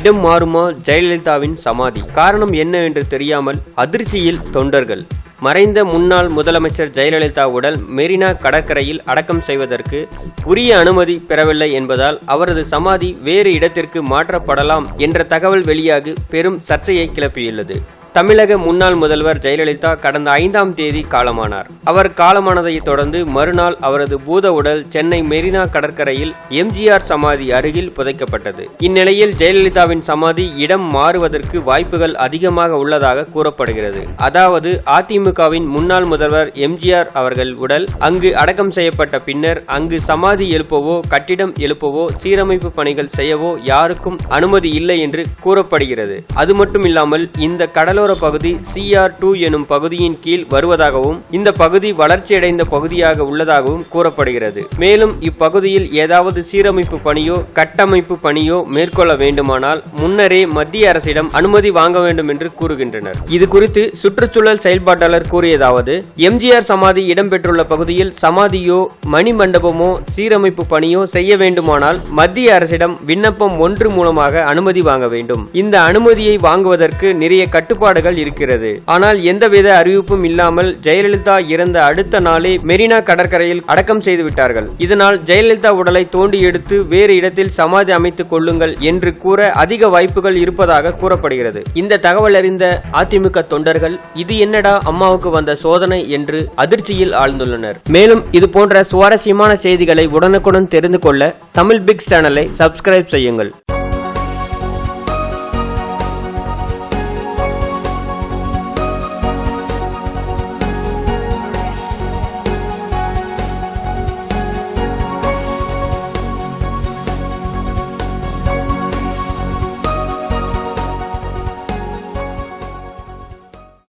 இடம் மாறுமா ஜெயலலிதாவின் சமாதி? காரணம் என்ன என்று தெரியாமல் அதிர்ச்சியில் தொண்டர்கள். மறைந்த முன்னாள் முதலமைச்சர் ஜெயலலிதா உடல் மெரினா கடற்கரையில் அடக்கம் செய்வதற்கு உரிய அனுமதி பெறவில்லை என்பதால் அவரது சமாதி வேறு இடத்திற்கு மாற்றப்படலாம் என்ற தகவல் வெளியாகி பெரும் சர்ச்சையை கிளப்பியுள்ளது. தமிழக முன்னாள் முதல்வர் ஜெயலலிதா கடந்த ஐந்தாம் தேதி காலமானார். அவர் காலமானதை தொடர்ந்து மறுநாள் அவரது பூத உடல் சென்னை மெரினா கடற்கரையில் எம்ஜிஆர் சமாதி அருகில் புதைக்கப்பட்டது. இந்நிலையில் ஜெயலலிதாவின் சமாதி இடம் மாறுவதற்கு வாய்ப்புகள் அதிகமாக உள்ளதாக கூறப்படுகிறது. அதாவது அதிமுகவின் முன்னாள் முதல்வர் எம்ஜிஆர் அவர்கள் உடல் அங்கு அடக்கம் செய்யப்பட்ட பின்னர் அங்கு சமாதி எழுப்பவோ கட்டிடம் எழுப்பவோ சீரமைப்பு பணிகள் செய்யவோ யாருக்கும் அனுமதி இல்லை என்று கூறப்படுகிறது. அது மட்டும் இல்லாமல் இந்த கடலோர பகுதி சிஆர் டூ எனும் பகுதியின் கீழ் வருவதாகவும் இந்த பகுதி வளர்ச்சியடைந்த பகுதியாக உள்ளதாகவும் கூறப்படுகிறது. மேலும் இப்பகுதியில் ஏதாவது சீரமைப்பு பணியோ கட்டமைப்பு பணியோ மேற்கொள்ள வேண்டுமானால் முன்னரே மத்திய அரசிடம் அனுமதி வாங்க வேண்டும் என்று கூறுகின்றனர். இது குறித்து சுற்றுச்சூழல் செயல்பாட்டாளர் கூறியதாவது எம்ஜிஆர் சமாதி இடம்பெற்றுள்ள பகுதியில் சமாதியோ மணி மண்டபமோ சீரமைப்பு பணியோ செய்ய வேண்டுமானால் மத்திய அரசிடம் விண்ணப்பம் ஒன்று மூலமாக அனுமதி வாங்க வேண்டும். இந்த அனுமதியை வாங்குவதற்கு நிறைய கட்டுப்பாடு கட்டுப்பாடுகள் இருக்கிறது. ஆனால் எந்தவித அறிவிப்பும் இல்லாமல் ஜெயலலிதா இறந்த அடுத்த நாளே மெரினா கடற்கரையில் அடக்கம் செய்து விட்டார்கள். இதனால் ஜெயலலிதா உடலை தோண்டி எடுத்து வேறு இடத்தில் சமாதி அமைத்துக் கொள்ளுங்கள் என்று கூற அதிக வாய்ப்புகள் இருப்பதாக கூறப்படுகிறது. இந்த தகவல் அறிந்த அதிமுக தொண்டர்கள் இது என்னடா அம்மாவுக்கு வந்த சோதனை என்று அதிர்ச்சியில் ஆழ்ந்துள்ளனர். மேலும் இது போன்ற சுவாரஸ்யமான செய்திகளை உடனுக்குடன் தெரிந்து கொள்ள தமிழ் பிக்ஸ் சேனலை சப்ஸ்கிரைப் செய்யுங்கள்.